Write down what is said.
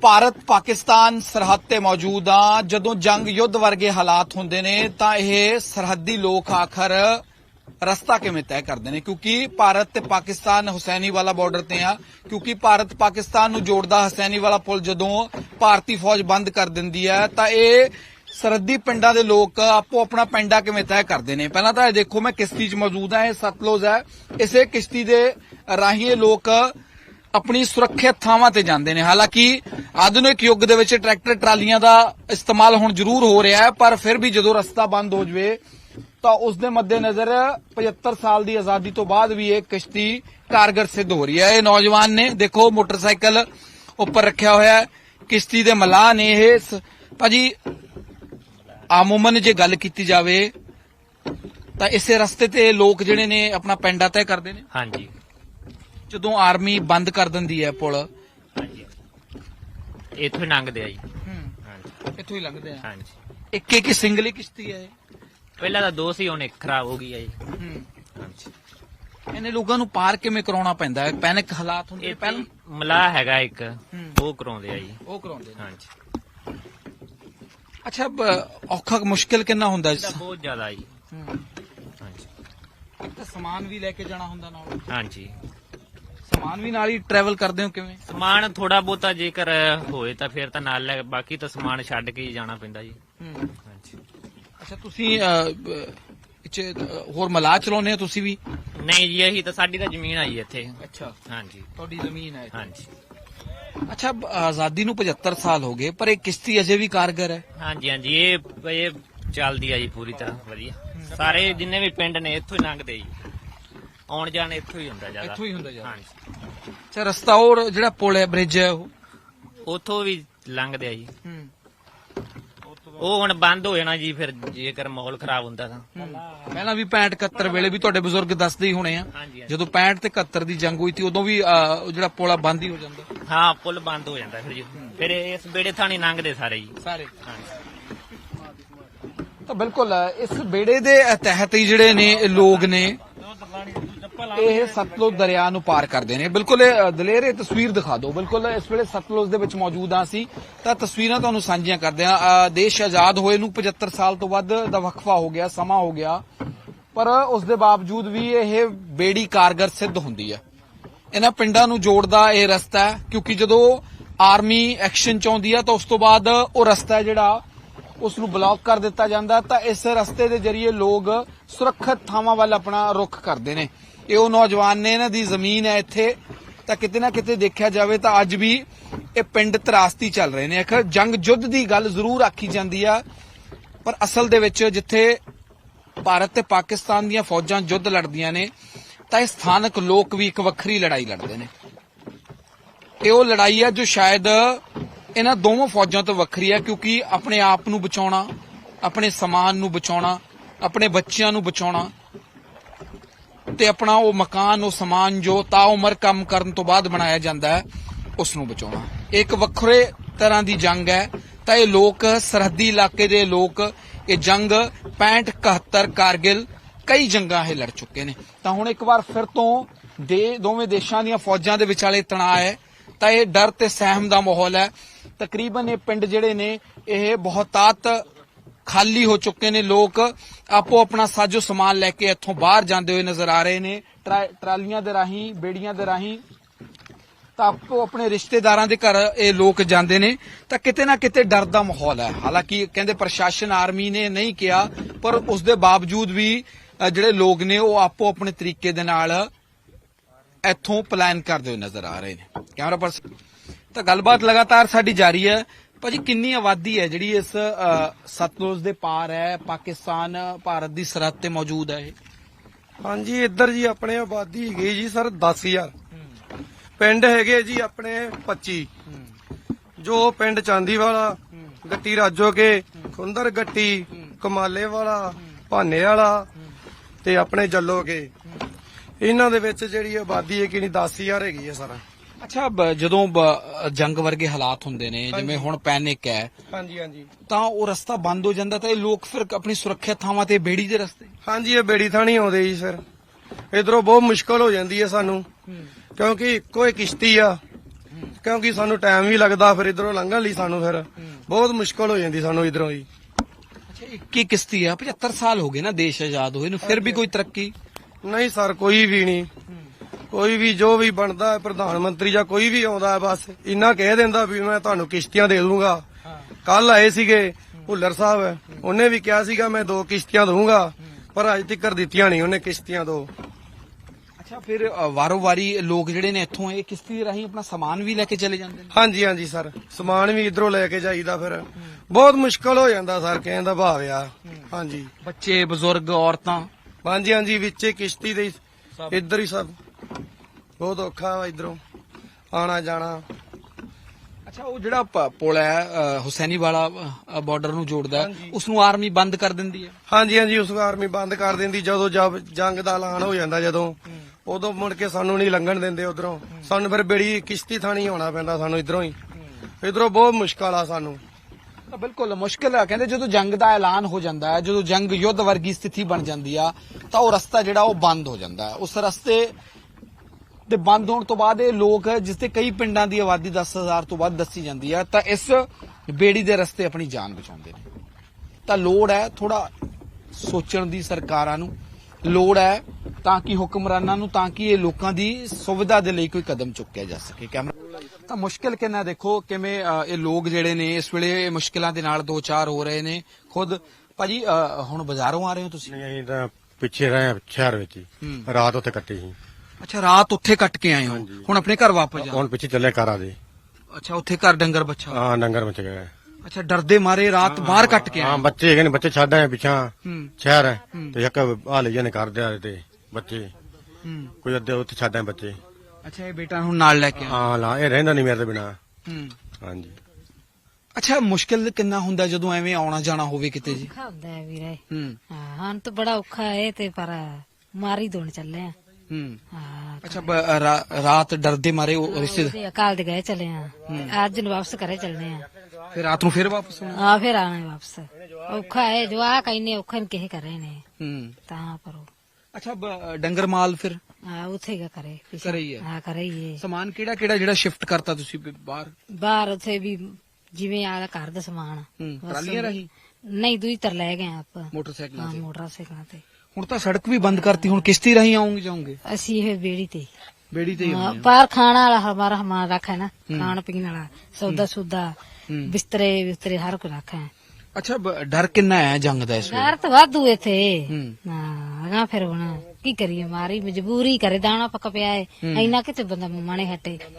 ਭਾਰਤ ਪਾਕਿਸਤਾਨ ਸਰਹੱਦ ਤੇ ਮੌਜੂਦ ਆ। ਜਦੋਂ ਜੰਗ ਯੁੱਧ ਵਰਗੇ ਹਾਲਾਤ ਹੁੰਦੇ ਨੇ, ਤਾਂ ਇਹ ਸਰਹੱਦੀ ਲੋਕ ਆਖਰ ਰਸਤਾ ਕਿਵੇਂ ਤੈਅ ਕਰਦੇ ਨੇ? ਕਿਉਂਕਿ ਭਾਰਤ ਤੇ ਪਾਕਿਸਤਾਨ ਹੁਸੈਨੀ ਵਾਲਾ ਬਾਰਡਰ ਤੇ ਆ। ਕਿਉਂਕਿ ਭਾਰਤ ਪਾਕਿਸਤਾਨ ਨੂੰ ਜੋੜਦਾ ਹੁਸੈਨੀ ਵਾਲਾ ਪੁਲ ਜਦੋਂ ਭਾਰਤੀ ਫੌਜ ਬੰਦ ਕਰ ਦਿੰਦੀ ਹੈ, ਤਾਂ ਇਹ ਸਰਹੱਦੀ ਪਿੰਡਾਂ ਦੇ ਲੋਕ ਆਪੋ ਆਪਣਾ ਪਿੰਡਾ ਕਿਵੇਂ ਤੈਅ ਕਰਦੇ ਨੇ? ਪਹਿਲਾਂ ਤਾਂ ਇਹ ਦੇਖੋ ਮੈਂ ਕਿਸ਼ਤੀ 'ਚ ਮੌਜੂਦ ਆ ਇਹ ਸਤਲੁਜ ਹੈ। ਇਸੇ ਕਿਸ਼ਤੀ ਦੇ ਰਾਹੀਂ ਇਹ ਲੋਕ ਆਪਣੀ ਸੁਰੱਖਿਅਤ ਥਾਵਾਂ ਤੇ ਜਾਂਦੇ ਨੇ। ਹਾਲਾਂਕਿ ਆਧੁਨਿਕ ਯੁੱਗ ਦੇ ਵਿੱਚ ਟਰੈਕਟਰ ਟਰਾਲੀਆਂ ਦਾ ਇਸਤੇਮਾਲ ਹੁਣ ਜ਼ਰੂਰ ਹੋ ਰਿਹਾ ਹੈ, ਪਰ ਫਿਰ ਵੀ ਜਦੋਂ ਰਸਤਾ ਬੰਦ ਹੋ ਜਵੇ ਤਾਂ ਉਸ ਦੇ ਮੱਦੇਨਜ਼ਰ 75 ਸਾਲ ਦੀ ਆਜ਼ਾਦੀ ਤੋਂ ਬਾਅਦ ਵੀ ਇਹ ਕਿਸ਼ਤੀ ਕਾਰਗਰ ਸਿੱਧ ਹੋ ਰਹੀ ਹੈ। ਇਹ ਨੌਜਵਾਨ ਨੇ ਦੇਖੋ ਮੋਟਰਸਾਈਕਲ ਉੱਪਰ ਰੱਖਿਆ ਹੋਇਆ ਹੈ। ਕਿਸ਼ਤੀ ਦੇ ਮਲਾਹ ਨੇ ਇਹ ਭਾਜੀ, ਆਮੂਮਨ ਜੇ ਗੱਲ ਕੀਤੀ ਜਾਵੇ ਤਾਂ ਇਸੇ ਰਸਤੇ ਤੇ ਲੋਕ ਜਿਹੜੇ ਨੇ ਆਪਣਾ ਪਿੰਡਾ ਤੈਅ ਕਰਦੇ ਨੇ। ਹਾਂਜੀ। ਜਦੋਂ ਆਰਮੀ ਬੰਦ ਕਰ ਦਿੰਦੀ ਹੈ ਪੁਲ ਹਾਂਜੀ। ਇੱਥੋਂ ਹੀ ਲੰਘਦੇ ਆ ਜੀ। ਹਾਂਜੀ। ਇੱਥੋਂ ਹੀ ਲੰਘਦੇ ਆ। ਹਾਂਜੀ। ਇੱਕ ਇੱਕ ਸਿੰਗਲ ਹੀ ਕਿਸ਼ਤੀ ਹੈ ਪਹਿਲਾਂ ਤਾਂ ਦੋ ਸੀ ਹੁਣ ਇੱਕ ਖਰਾਬ ਹੋ ਗਈ ਆ ਜੀ। ਹਾਂਜੀ। ਇਹਨੇ ਲੋਕਾਂ ਨੂੰ ਪਾਰ ਕਿਵੇਂ ਕਰਾਉਣਾ ਪੈਂਦਾ ਹੈ? ਪੈਨਿਕ ਹਾਲਾਤ ਹੁੰਦੇ ਇਹ ਪਹਿਲਾਂ? ਮਲਾਹ ਹੈਗਾ ਇੱਕ। ਹੂੰ। ਉਹ ਕਰਾਉਂਦੇ ਆ ਜੀ। ਉਹ ਕਰਾਉਂਦੇ ਨੇ। ਹਾਂਜੀ। ਅੱਛਾ ਔਖਾ ਮੁਸ਼ਕਿਲ ਕਿੰਨਾ ਹੁੰਦਾ ਇਹਦਾ ਬਹੁਤ ਜ਼ਿਆਦਾ ਜੀ। ਹੂੰ। ਹਾਂਜੀ। ਤਾਂ ਸਮਾਨ ਵੀ ਲੈ ਕੇ ਜਾਣਾ ਹੁੰਦਾ ਨਾਲ। ਹਾਂਜੀ। ਸਮਾਨ ਵੀ ਨਾਲ ਹੀ ਟਰੈਵਲ ਕਰਦੇ ਹੋ ਕਿਵੇਂ? ਸਮਾਨ ਥੋੜਾ ਬਹੁਤਾ ਜੇਕਰ ਹੋਏ ਤਾਂ ਫਿਰ ਤਾਂ ਨਾਲ ਲੈ ਬਾਕੀ ਤਾਂ ਸਮਾਨ ਛੱਡ ਕੇ ਹੀ ਜਾਣਾ ਪੈਂਦਾ ਜੀ। ਹਾਂਜੀ। ਅੱਛਾ ਤੁਸੀਂ ਅ, ਹੋਰ ਮਲਾਹ ਚਲਾਉਂਦੇ ਹੋ ਤੁਸੀਂ ਵੀ? ਨਹੀਂ ਜੀ ਇਹੀ ਤਾਂ ਸਾਡੀ ਤਾਂ ਜ਼ਮੀਨ ਆ ਜੀ ਇੱਥੇ। ਅੱਛਾ। ਹਾਂਜੀ। ਤੁਹਾਡੀ ਜ਼ਮੀਨ ਹੈ ਹਾਂਜੀ। ਅੱਛਾ ਆਜ਼ਾਦੀ ਨੂੰ 75 ਸਾਲ ਹੋ ਗਏ ਪਰ ਇਹ ਕਿਸ਼ਤੀ ਅਜੇ ਵੀ ਕਾਰਗਰ ਹੈ? ਹਾਂਜੀ ਹਾਂਜੀ ਇਹ ਇਹ ਚੱਲਦੀ ਆ ਜੀ ਪੂਰੀ ਤਰ੍ਹਾਂ ਵਧੀਆ। ਸਾਰੇ ਜਿੰਨੇ ਵੀ ਪਿੰਡ ਨੇ ਇੱਥੋਂ ਹੀ ਲੰਘਦੇ ਜੀ। ਆਉਣ ਜਾਣ ਇੱਥੋਂ ਹੀ ਹੁੰਦਾ ਜ਼ਿਆਦਾ। ਇੱਥੋਂ ਹੀ ਹੁੰਦਾ ਜ਼ਿਆਦਾ। ਹਾਂਜੀ। ਅੱਛਾ ਰਸਤਾ ਹੋਰ ਜਿਹੜਾ ਪੁਲ ਹੈ ਬ੍ਰਿਜ ਹੈ ਉਹ? ਉੱਥੋਂ ਵੀ ਲੰਘਦੇ ਆ ਜੀ। ਹੂੰ। ਉਹ ਹੁਣ ਬੰਦ ਹੋ ਜਾਣਾ ਜੀ ਫਿਰ ਜੇਕਰ ਮਾਹੌਲ ਖਰਾਬ ਹੁੰਦਾ ਤਾਂ। ਪਹਿਲਾਂ ਵੀ 65 71 ਵੇਲੇ ਵੀ ਤੁਹਾਡੇ ਬਜ਼ੁਰਗ ਦੱਸਦੇ ਹੀ ਹੋਣੇ ਆ। ਹਾਂਜੀ ਹਾਂਜੀ। ਜਦੋਂ 65 ਤੇ 71 ਦੀ ਜੰਗ ਹੋਈ ਸੀ ਉਦੋਂ ਵੀ ਅਹ, ਉਹ ਜਿਹੜਾ ਪੁਲ ਆ ਬੰਦ ਹੀ ਹੋ ਜਾਂਦਾ। ਹਾਂ ਪੁਲ ਬੰਦ ਹੋ ਜਾਂਦਾ ਫਿਰ ਜੀ। ਫਿਰ ਇਸ ਬੇੜੇ ਥਾਣੀ ਲੰਘਦੇ ਸਾਰੇ ਜੀ। ਸਾਰੇ? ਹਾਂਜੀ। ਤਾਂ ਬਿਲਕੁਲ ਇਸ ਬੇੜੇ ਦੇ ਤਹਿਤ ਹੀ ਜਿਹੜੇ ਨੇ ਇਹ ਲੋਕ ਨੇ ਇਹ ਸਤਲੁਜ ਦਰਿਆ ਨੂੰ ਪਾਰ ਕਰਦੇ ਨੇ। ਬਿਲਕੁਲ ਦਲੇਰ ਇਹ ਤਸਵੀਰ ਦਿਖਾ ਦਿਓ। ਬਿਲਕੁਲ, ਇਸ ਵੇਲੇ ਸਤਲੁਜ ਦੇ ਵਿੱਚ ਮੌਜੂਦ ਆ ਸੀ ਤਾਂ ਤਸਵੀਰਾਂ ਤੁਹਾਨੂੰ ਸਾਂਝੀਆਂ ਕਰਦੇ ਆ ਦੇਸ਼ ਆਜ਼ਾਦ ਹੋਏ ਨੂੰ 75 ਸਾਲ ਤੋਂ ਵੱਧ ਦਾ ਵਕਫਾ ਹੋ ਗਿਆ, ਸਮਾਂ ਹੋ ਗਿਆ। ਪਰ ਉਸ ਦੇ ਬਾਵਜੂਦ ਵੀ ਇਹ ਬੇੜੀ ਕਾਰਗਰ ਸਿੱਧ ਹੁੰਦੀ ਹੈ। ਇਹਨਾਂ ਪਿੰਡਾਂ ਨੂੰ ਜੋੜਦਾ ਇਹ ਰਸਤਾ ਹੈ, ਕਿਉਂਕਿ ਜਦੋਂ ਆਰਮੀ ਐਕਸ਼ਨ ਚਾਹੁੰਦੀ ਆ ਹੈ ਤਾਂ ਉਸ ਤੋਂ ਬਾਅਦ ਉਹ ਰਸਤਾ ਹੈ ਜਿਹੜਾ ਉਸ ਨੂੰ ਬਲੌਕ ਕਰ ਦਿੱਤਾ ਜਾਂਦਾ ਤਾਂ ਇਸ ਰਸਤੇ ਦੇ ਜ਼ਰੀਏ ਲੋਕ ਸੁਰੱਖਿਅਤ ਥਾਵਾਂ ਵੱਲ ਆਪਣਾ ਰੁਖ ਕਰਦੇ ਨੇ। ਇਹ ਉਹ ਨੌਜਵਾਨ ਨੇ ਇਹਨਾਂ ਦੀ ਜ਼ਮੀਨ ਹੈ ਇੱਥੇ, ਤਾਂ ਕਿਤੇ ਨਾ ਕਿਤੇ ਦੇਖਿਆ ਜਾਵੇ ਤਾਂ ਅੱਜ ਵੀ ਇਹ ਪਿੰਡ ਤਰਾਸਤੀ ਚੱਲ ਰਹੇ ਨੇ। ਅਖਰ ਜੰਗ ਜੁੱਧ ਦੀ ਗੱਲ ਜ਼ਰੂਰ ਆਖੀ ਜਾਂਦੀ ਆ, ਪਰ ਅਸਲ ਦੇ ਵਿੱਚ ਜਿੱਥੇ ਭਾਰਤ ਤੇ ਪਾਕਿਸਤਾਨ ਦੀਆਂ ਫੌਜਾਂ ਯੁੱਧ ਲੜਦੀਆਂ ਨੇ, ਤਾਂ ਇਹ ਸਥਾਨਕ ਲੋਕ ਵੀ ਇੱਕ ਵੱਖਰੀ ਲੜਾਈ ਲੜਦੇ ਨੇ। ਇਹ ਉਹ ਲੜਾਈ ਹੈ ਜੋ ਸ਼ਾਇਦ ਇਹਨਾਂ ਦੋਵਾਂ ਫੌਜਾਂ ਤੋਂ ਵੱਖਰੀ ਹੈ ਕਿਉਂਕਿ ਆਪਣੇ ਆਪ ਨੂੰ ਬਚਾਉਣਾ, ਆਪਣੇ ਸਮਾਨ ਨੂੰ ਬਚਾਉਣਾ, ਆਪਣੇ ਬੱਚਿਆਂ ਨੂੰ ਬਚਾਉਣਾ ਤੇ ਆਪਣਾ ਉਹ ਮਕਾਨ, ਉਹ ਸਮਾਨ ਜੋ ਤਾਂ ਉਮਰ ਕੰਮ ਕਰਨ ਤੋਂ ਬਾਅਦ ਬਣਾਇਆ ਜਾਂਦਾ ਹੈ ਉਸ ਨੂੰ ਬਚਾਉਣਾ ਇੱਕ ਵੱਖਰੇ ਤਰ੍ਹਾਂ ਦੀ ਜੰਗ ਹੈ। ਤਾਂ ਇਹ ਲੋਕ, ਸਰਹੱਦੀ ਇਲਾਕੇ ਦੇ ਲੋਕ, ਇਹ ਜੰਗ 65 71 ਕਾਰਗਿਲ, ਕਈ ਜੰਗਾਂ ਇਹ ਲੜ ਚੁੱਕੇ ਨੇ। ਤਾਂ ਹੁਣ ਇੱਕ ਵਾਰ ਫਿਰ ਤੋਂ ਦੇ ਦੋਵੇਂ ਦੇਸ਼ਾਂ ਦੀਆਂ ਫੌਜਾਂ ਦੇ ਵਿਚਾਲੇ ਤਣਾਅ ਹੈ। ਤਾਂ ਇਹ ਡਰ ਤੇ ਸਹਿਮ ਦਾ ਮਾਹੌਲ ਹੈ। ਤਕਰੀਬਨ ਇਹ ਪਿੰਡ ਜਿਹੜੇ ਨੇ, ਇਹ ਬਹੁਤਾਤ ਖਾਲੀ ਹੋ ਚੁੱਕੇ ਨੇ। ਲੋਕ ਆਪੋ ਆਪਣਾ ਸਾਜੋ ਸਮਾਨ ਲੈ ਕੇ ਇੱਥੋਂ ਬਾਹਰ ਜਾਂਦੇ ਹੋਏ ਨਜ਼ਰ ਆ ਰਹੇ ਨੇ। ਟਰਾਲੀਆਂ ਦੇ ਰਾਹੀਂ ਬੇੜੀਆਂ ਦੇ ਰਾਹੀਂ ਤਾਂ ਆਪੋ ਆਪਣੇ ਰਿਸ਼ਤੇਦਾਰਾਂ ਦੇ ਘਰ ਇਹ ਲੋਕ ਜਾਂਦੇ ਨੇ। ਤਾਂ ਕਿਤੇ ਨਾ ਕਿਤੇ ਡਰ ਦਾ ਮਾਹੌਲ ਹੈ। ਹਾਲਾਂਕਿ ਕਹਿੰਦੇ ਪ੍ਰਸ਼ਾਸਨ ਆਰਮੀ ਨੇ ਨਹੀਂ ਕਿਹਾ ਪਰ ਉਸ ਦੇ ਬਾਵਜੂਦ ਵੀ ਅ, ਜਿਹੜੇ ਲੋਕ ਨੇ ਉਹ ਆਪੋ ਆਪਣੇ ਤਰੀਕੇ ਦੇ ਨਾਲ ਇੱਥੋਂ ਪਲਾਨ ਕਰਦੇ ਹੋਏ ਨਜ਼ਰ ਆ ਰਹੇ ਨੇ। ਕੈਮਰਾ ਪਰਸਨ ਤਾਂ ਗੱਲਬਾਤ ਲਗਾਤਾਰ ਸਾਡੀ ਜਾਰੀ ਹੈ। ਭਾਜੀ ਕਿੰਨੀ ਆਬਾਦੀ ਹੈ ਜਿਹੜੀ ਇਸ ਸਤਲੁਜ ਦੇ ਪਾਰ ਹੈ ਪਾਕਿਸਤਾਨ ਭਾਰਤ ਦੀ ਸਰਹੱਦ ਤੇ ਮੌਜੂਦ ਹੈ ਇਹ? ਹਾਂਜੀ ਇੱਧਰ ਜੀ ਆਪਣੇ ਆਬਾਦੀ ਹੈਗੀ ਜੀ ਸਰ 10000 ਪਿੰਡ ਹੈਗੇ ਜੀ ਆਪਣੇ 25 ਜੋ ਪਿੰਡ ਚਾਂਦੀਵਾਲਾ ਗੱਟੀ ਰਾਜੋਕੇ ਖੁੰਦਰ ਗੱਟੀ ਕਮਾਲੇ ਵਾਲਾ ਭਾਨੇ ਵਾਲਾ ਤੇ ਆਪਣੇ ਜੱਲੋਕੇ। ਇਹਨਾਂ ਦੇ ਵਿੱਚ ਜਿਹੜੀ ਆਬਾਦੀ ਹੈ ਕਿ ਨਹੀਂ 10000 ਹੈਗੀ ਹੈ ਸਰ। ਅੱਛਾ ਬ- ਜਦੋਂ ਬ- ਜੰਗ ਵਰਗੇ ਹਾਲਾਤ ਹੁੰਦੇ ਨੇ ਜਿਵੇਂ ਹੁਣ ਪੈਨਿਕ ਹੈ ਹਾਂਜੀ ਹਾਂਜੀ। ਤਾਂ ਉਹ ਰਸਤਾ ਬੰਦ ਹੋ ਜਾਂਦਾ ਤਾਂ ਇਹ ਲੋਕ ਫਿਰ ਆਪਣੀ ਸੁਰੱਖਿਅਤ ਥਾਵਾਂ ਤੇ ਬੇੜੀ ਦੇ ਰਸਤੇ? ਹਾਂਜੀ ਇਹ ਬੇੜੀ ਥਾਣੀ ਆਉਂਦੇ ਜੀ ਸਰ ਇਧਰੋਂ ਬਹੁਤ ਮੁਸ਼ਕਲ ਹੋ ਜਾਂਦੀ ਹੈ ਸਾਨੂੰ। ਕਿਉਂਕਿ ਇੱਕੋ ਹੀ ਕਿਸ਼ਤੀ ਆ। ਕਿਉਂਕਿ ਸਾਨੂੰ ਟਾਈਮ ਵੀ ਲੱਗਦਾ ਫਿਰ ਇਧਰੋਂ ਲੰਘਣ ਲਈ ਸਾਨੂੰ ਫਿਰ। ਬਹੁਤ ਮੁਸ਼ਕਲ ਹੋ ਜਾਂਦੀ ਸਾਨੂੰ ਇਧਰੋਂ ਹੀ ਅੱਛਾ ਇੱਕ ਹੀ ਕਿਸ਼ਤੀ ਆ 75 ਸਾਲ ਹੋ ਗਏ ਨਾ ਦੇਸ਼ ਆਜ਼ਾਦ ਹੋਏ ਨੂੰ ਫਿਰ ਵੀ ਕੋਈ ਤਰੱਕੀ? ਨਹੀਂ ਸਰ ਕੋਈ ਵੀ ਨਹੀਂ। ਕੋਈ ਵੀ ਜੋ ਵੀ ਬਣਦਾ ਹੈ ਪ੍ਰਧਾਨ ਮੰਤਰੀ ਜਾਂ ਕੋਈ ਵੀ ਆਉਂਦਾ ਹੈ ਬਸ ਇੰਨਾ ਕਹਿ ਦਿੰਦਾ ਵੀ ਮੈਂ ਤੁਹਾਨੂੰ ਕਿਸ਼ਤੀਆਂ ਦੇ ਦੂੰਗਾ। ਕੱਲ ਆਏ ਸੀਗੇ ਭੁੱਲਰ ਸਾਹਿਬ ਉਹਨੇ ਵੀ ਕਿਹਾ ਸੀਗਾ ਮੈਂ ਦੋ ਕਿਸ਼ਤੀਆਂ ਦਊਂਗਾ ਪਰ ਅਜੇ ਤੱਕ ਦਿੱਤੀਆਂ ਨਹੀਂ ਉਹਨੇ ਕਿਸ਼ਤੀਆਂ ਦੋ। ਅੱਛਾ ਫਿਰ ਅ, ਵਾਰੋ ਵਾਰੀ ਲੋਕ ਜਿਹੜੇ ਨੇ ਇੱਥੋਂ ਇਹ ਕਿਸ਼ਤੀ ਰਾਹੀਂ ਆਪਣਾ ਸਮਾਨ ਵੀ ਲੈ ਕੇ ਚਲੇ ਜਾਂਦੇ ਨੇ? ਹਾਂਜੀ ਹਾਂਜੀ ਸਰ। ਸਮਾਨ ਵੀ ਇਧਰੋਂ ਲੈ ਕੇ ਜਾਈਦਾ ਫਿਰ। ਬਹੁਤ ਮੁਸ਼ਕਲ ਹੋ ਜਾਂਦਾ ਸਰ ਕਹਿਣ ਦਾ ਭਾਵ ਆ। ਹਾਂਜੀ। ਬੱਚੇ ਬਜ਼ੁਰਗ ਔਰਤਾਂ? ਹਾਂਜੀ ਹਾਂਜੀ ਵਿੱਚੇ ਕਿਸ਼ਤੀ ਦੇ ਇੱਧਰ ਹੀ ਸਭ। ਬਹੁਤ ਔਖਾ ਵਾ ਇਧਰੋਂ ਆਣਾ ਜਾਣਾ। ਅੱਛਾ ਉਹ ਜਿਹੜਾ ਪ- ਪੁਲ ਹੈ ਅ, ਹੁਸੈਨੀ ਵਾਲਾ ਬਾਰਡਰ ਨੂੰ ਜੋੜਦਾ ਹੈ, ਉਸ ਨੂੰ ਆਰਮੀ ਬੰਦ ਕਰ ਦਿੰਦੀ ਹੈ? ਹਾਂਜੀ ਹਾਂਜੀ ਉਸ ਆਰਮੀ ਬੰਦ ਕਰ ਦਿੰਦੀ ਜਦੋਂ ਜਬ ਜੰਗ ਦਾ ਐਲਾਨ ਹੋ ਜਾਂਦਾ ਜਦੋਂ ਉਦੋਂ ਮੁੜ ਕੇ ਸਾਨੂੰ ਨਹੀਂ ਲੰਘਣ ਦਿੰਦੇ ਉਧਰੋਂ। ਸਾਨੂੰ ਫਿਰ ਬੜੀ ਕਿਸ਼ਤੀ ਥਾਣੀ ਆਉਣਾ ਪੈਂਦਾ ਸਾਨੂੰ ਇਧਰੋਂ ਹੀ। ਇਧਰੋਂ ਬਹੁਤ ਮੁਸ਼ਕਲ ਆ ਸਾਨੂੰ। ਤਾਂ ਬਿਲਕੁਲ ਮੁਸ਼ਕਿਲ ਹੈ ਕਹਿੰਦੇ ਜਦੋਂ ਜੰਗ ਦਾ ਐਲਾਨ ਹੋ ਜਾਂਦਾ ਹੈ ਜਦੋਂ ਜੰਗ ਯੁੱਧ ਵਰਗੀ ਸਥਿਤੀ ਬਣ ਜਾਂਦੀ ਆ ਤਾਂ ਉਹ ਰਸਤਾ ਜਿਹੜਾ ਉਹ ਬੰਦ ਹੋ ਜਾਂਦਾ ਹੈ। ਉਸ ਰਸਤੇ ਦੇ ਬੰਦ ਹੋਣ ਤੋਂ ਬਾਅਦ ਇਹ ਲੋਕ ਜਿਸ ਤੇ ਕਈ ਪਿੰਡਾਂ ਦੀ ਆਬਾਦੀ 10000 ਤੋਂ ਵੱਧ ਦੱਸੀ ਜਾਂਦੀ ਹੈ ਤਾਂ ਇਸ ਬੇੜੀ ਦੇ ਰਸਤੇ ਆਪਣੀ ਜਾਨ ਬਚਾਉਂਦੇ ਨੇ। ਤਾਂ ਲੋੜ ਹੈ ਥੋੜਾ ਸੋਚਣ ਦੀ ਸਰਕਾਰਾਂ ਨੂੰ। ਲੋੜ ਹੈ ਤਾਂ ਕਿ ਹੁਕਮਰਾਨਾਂ ਨੂੰ ਤਾਂ ਕਿ ਇਹ ਲੋਕਾਂ ਦੀ ਸੁਵਿਧਾ ਦੇ ਲਈ ਕੋਈ ਕਦਮ ਚੁੱਕਿਆ ਜਾ ਸਕੇ। ਕੈਮਰਾ ਤਾਂ ਮੁਸ਼ਕਿਲ ਕਿੰਨਾ ਦੇਖੋ ਕਿਵੇਂ ਇਹ ਲੋਕ ਜਿਹੜੇ ਨੇ ਇਸ ਵੇਲੇ ਮੁਸ਼ਕਿਲਾਂ ਦੇ ਨਾਲ ਦੋ ਚਾਰ ਹੋ ਰਹੇ ਨੇ। ਖੁਦ ਭਾਜੀ ਹੁਣ ਬਾਜ਼ਾਰੋਂ ਆ ਰਹੇ ਹੋ ਤੁਸੀਂ? ਨਹੀਂ ਅਸੀਂ ਤਾਂ ਪਿੱਛੇ ਰਹੇ ਸ਼ਹਿਰ ਵਿੱਚ। ਰਾਤ ਉੱਥੇ ਕੱਟੀ ਸੀ। ਅੱਛਾ ਰਾਤ ਉੱਥੇ ਕੱਟ ਕੇ ਆਏ ਹੋ? ਹੁਣ ਆਪਣੇ ਘਰ ਵਾਪਸ ਜਾ ਹੁਣ ਪਿੱਛੇ ਚੱਲੇ ਕਾਰਾਂ ਦੇ। ਅੱਛਾ ਉੱਥੇ ਘਰ ਡੰਗਰ ਬੱਚਾ ਹਾਂ ਡੰਗਰ ਵਿੱਚ ਗਏ। ਅੱਛਾ ਡਰਦੇ ਮਾਰੇ ਰਾਤ ਬਾਹਰ ਕੱਟ ਕੇ ਹਾਂ ਆਏ ਬੱਚੇ ਹੈਗੇ ਨੇ ਬੱਚੇ ਛੱਡ ਆਏ ਪਿੱਛਾਂ। ਹੂੰ। ਸ਼ਹਿਰ ਹੈ ਤੇ ਇੱਕ ਆ ਲੈ ਜਾਣੇ ਕਰਦੇ ਆ ਤੇ ਬੱਚੇ। ਹੂੰ। ਕੋਈ ਅੱਧੇ ਉੱਥੇ ਛੱਡ ਆਏ ਬੱਚੇ। ਅੱਛਾ ਇਹ ਬੇਟਾ ਹੁਣ ਨਾਲ ਲੈ ਕੇ ਆਇਆ? ਹਾਂ ਲਾ ਇਹ ਰਹਿੰਦਾ ਨਹੀਂ ਮੇਰੇ ਤੋਂ ਬਿਨਾ। ਹੂੰ। ਹਾਂਜੀ। ਅੱਛਾ ਮੁਸ਼ਕਿਲ ਕਿੰਨਾ ਹੁੰਦਾ ਜਦੋਂ ਐਵੇਂ ਆਉਣਾ ਜਾਣਾ ਹੋਵੇ ਕਿਤੇ ਜੀ? ਔਖਾ ਹੁੰਦਾ ਹੈ ਵੀਰੇ। ਹੂੰ। ਹਾਂ ਹਾਂ ਤਾਂ ਬੜਾ ਔਖਾ ਹੈ ਤੇ ਪਰ ਮਾਰੀ ਦੋਣ ਚੱਲੇ ਆ। ਹੂੰ। ਹਾਂ ਅੱਛਾ ਬ- ਰਾ- ਰਾਤ ਡਰਦੇ ਮਾਰੇ ਉਹ ਰਿਸ਼ਤੇ ਤੇ ਅਕਾਲ ਦੇ ਗਏ ਚਲੇ ਆ। ਅੱਜ ਨੂੰ ਵਾਪਸ ਘਰੇ ਚੱਲਨੇ ਆ। ਫਿਰ ਰਾਤ ਨੂੰ ਫਿਰ ਵਾਪਸ ਆਉਣਾ? ਆ ਫਿਰ ਆਣਾ ਵਾਪਸ। ਔਖਾ ਹੈ ਜੋ ਆ ਕਹਿੰਨੇ ਔਖਾ ਨੇ ਕਿਹ ਕਰੇ ਨੇ। ਹੂੰ। ਤਾਂ ਪਰੋ ਅੱਛਾ ਬ- ਡੰਗਰ ਮਾਲ ਫਿਰ? ਆ ਉਥੇ ਗਾ ਕਰੇ ਘਰੇ ਹੀ ਹੈ। ਹਾਂ ਕਰੇ ਹੀ ਹੈ ਸਮਾਨ ਕਿਹੜਾ ਕਿਹੜਾ ਜਿਹੜਾ ਸ਼ਿਫਟ ਕਰਤਾ ਤੁਸੀਂ ਬ- ਬਾਹਰ? ਬਾਹਰ ਉਥੇ ਵੀ ਜਿਵੇਂ ਆ ਘਰ ਦਾ ਸਮਾਨ। ਹੂੰ, ਬਸ ਟਰਾਲੀਆਂ ਰਾਹੀਂ? ਨਹੀਂ ਦੂਈ ਤਰ ਲੈ ਗਏ ਆਪ। ਮੋਟਰਸਾਈਕਲਾਂ ਹਾਂ ਤੇ। ਮੋਟਰਸਾਈਕਲਾਂ ਤੇ। ਹੁਣ ਤਾਂ ਸੜਕ ਵੀ ਬੰਦ ਕਰਤੀ ਹੁਣ ਕਿਸ਼ਤੀ ਰਾਹੀਂ ਆਉਂਗੇ ਜਾਉਂਗੇ ਅਸੀਂ ਇਹ ਬੇੜੀ ਤੇ ਬੇੜੀ ਤੇ ਆਉਂਗੇ ਪਾਰ ਖਾਣ ਵਾਲਾ ਹਮਾਰਾ ਹਮਾਰਾ ਰੱਖਾ ਨਾ ਖਾਣ ਪੀਣ ਵਾਲਾ ਸੌਦਾ ਸੁਦਾ ਬਿਸਤਰੇ ਬਿਸਤਰੇ ਹਰ ਕੋ ਰੱਖਾ ਹੈ। ਅੱਛਾ ਡਰ ਕਿੰਨਾ ਹੈ ਜੰਗ ਦਾ ਇਸ ਵੇਲੇ? ਡਰ ਤਾਂ ਵਾਧੂ ਇੱਥੇ। ਹੂੰ। ਹਾਂ ਅਗਾ ਫਿਰ ਹੁਣ ਕੀ ਕਰੀਏ ਮਾਰੀ ਮਜਬੂਰੀ ਕਰੇ ਦਾਣਾ ਪੱਕ ਪਿਆ ਏ ਇੰਨਾ ਕਿਤੇ ਬੰਦਾ ਮਾਣੇ ਹਟੇ।